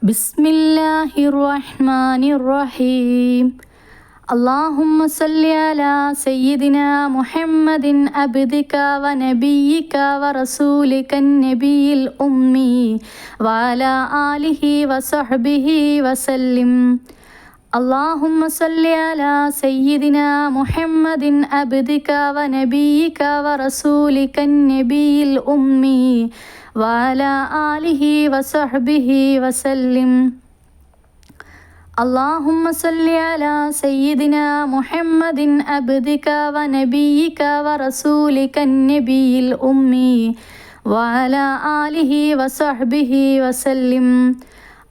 بسم الله الرحمن الرحيم اللهم صل على سيدنا محمد عبدك ونبيك ورسولك النبي الأمي وعلى آله وصحبه وسلم اللهم صل على سيدنا محمد عبدك ونبيك ورسولك النبي الأمي وعلى آله وصحبه وسلم اللهم صل على سيدنا محمد عبدك ونبيك ورسولك النبي الأمي وعلى آله وصحبه وسلم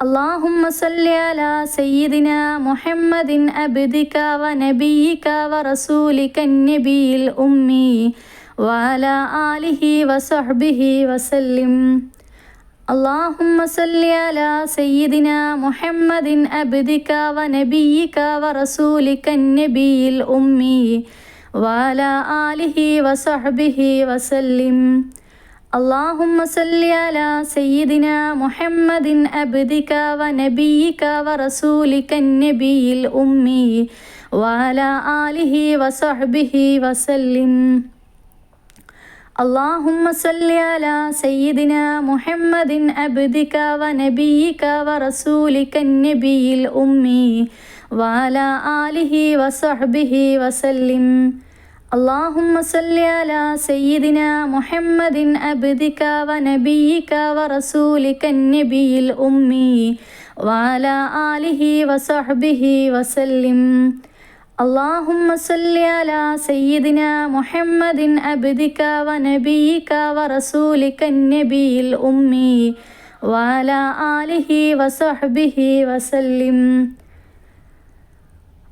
اللهم صل على سيدنا محمد عبدك ونبيك ورسولك النبي الأمي وعلى آله وصحبه وسلم. اللهم صل على سيدنا محمد عبدك ونبيك ورسولك النبي الأمي وعلى آله وصحبه وسلم. اللهم صل على سيدنا محمد عبدك ونبيك ورسولك النبي الأمي وعلى آله وصحبه وسلم. اللهم صل على سيدنا محمد عبدك ونبيك ورسولك النبي الأمي وعلى آله وصحبه وسلم. اللهم صل على سيدنا محمد عبدك ونبيك ورسولك النبي الأمي وعلى آله وصحبه وسلم. اللهم صل على سيدنا محمد عبدك ونبيك ورسولك النبي الأمي وعلى آله وصحبه وسلم.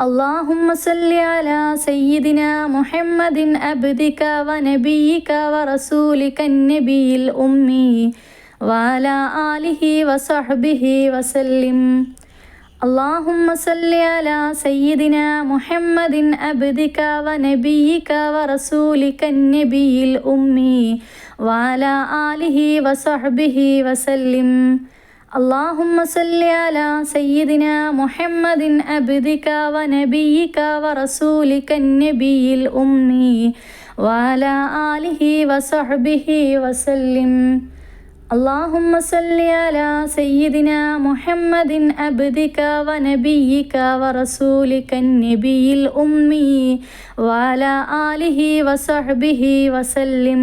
اللهم صل على سيدنا محمد عبدك ونبيك ورسولك النبي الأمي وعلى آله وصحبه وسلم. اللهم صل على سيدنا محمد عبدك ونبيك ورسولك النبي الأمي وعلى آله وصحبه وسلم. اللهم صل على سيدنا محمد عبدك ونبيك ورسولك النبي الأمي وعلى آله وصحبه وسلم. اللهم صل على سيدنا محمد عبدك ونبيك ورسولك النبي الأمي وعلى آله وصحبه وسلم.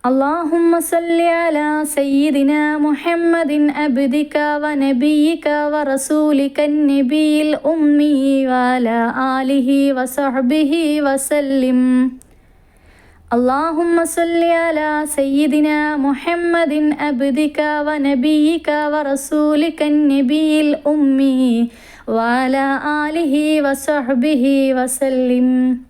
اللهم صل على سيدنا محمد عبدك ونبيك ورسولك النبي الأمي وعلى آله وصحبه وسلم. اللهم صل على سيدنا محمد عبدك ونبيك ورسولك النبي الأمي وعلى آله وصحبه وسلم.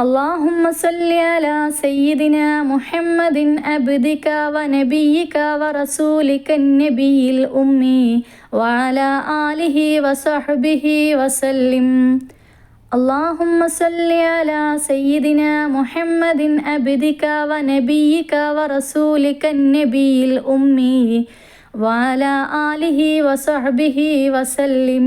اللهم صل على سيدنا محمد عبدك ونبيك ورسولك النبي الأمي وعلى آله وصحبه وسلم اللهم صل على سيدنا محمد عبدك ونبيك ورسولك النبي الأمي وعلى آله وصحبه وسلم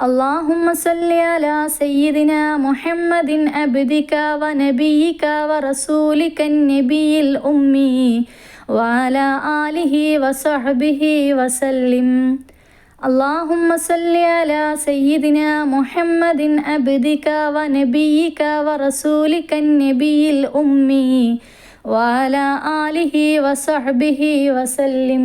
اللهم صل على سيدنا محمد عبدك ونبيك ورسولك النبي الأمي وعلى آله وصحبه وسلم اللهم صل على سيدنا محمد عبدك ونبيك ورسولك النبي الأمي وعلى آله وصحبه وسلم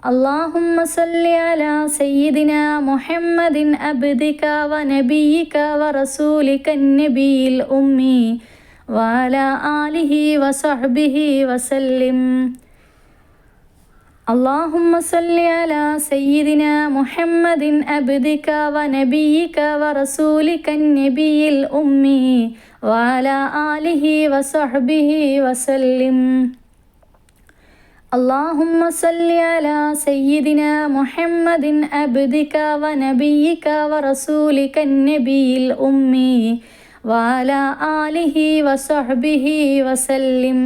اللهم صل على سيدنا محمد عبدك ونبيك ورسولك النبي الأمي وعلى آله وصحبه وسلم. اللهم صل على سيدنا محمد عبدك ونبيك ورسولك النبي الأمي وعلى آله وصحبه وسلم. اللهم صل على سيدنا محمد عبدك ونبيك ورسولك النبي الأمي وعلى آله وصحبه وسلم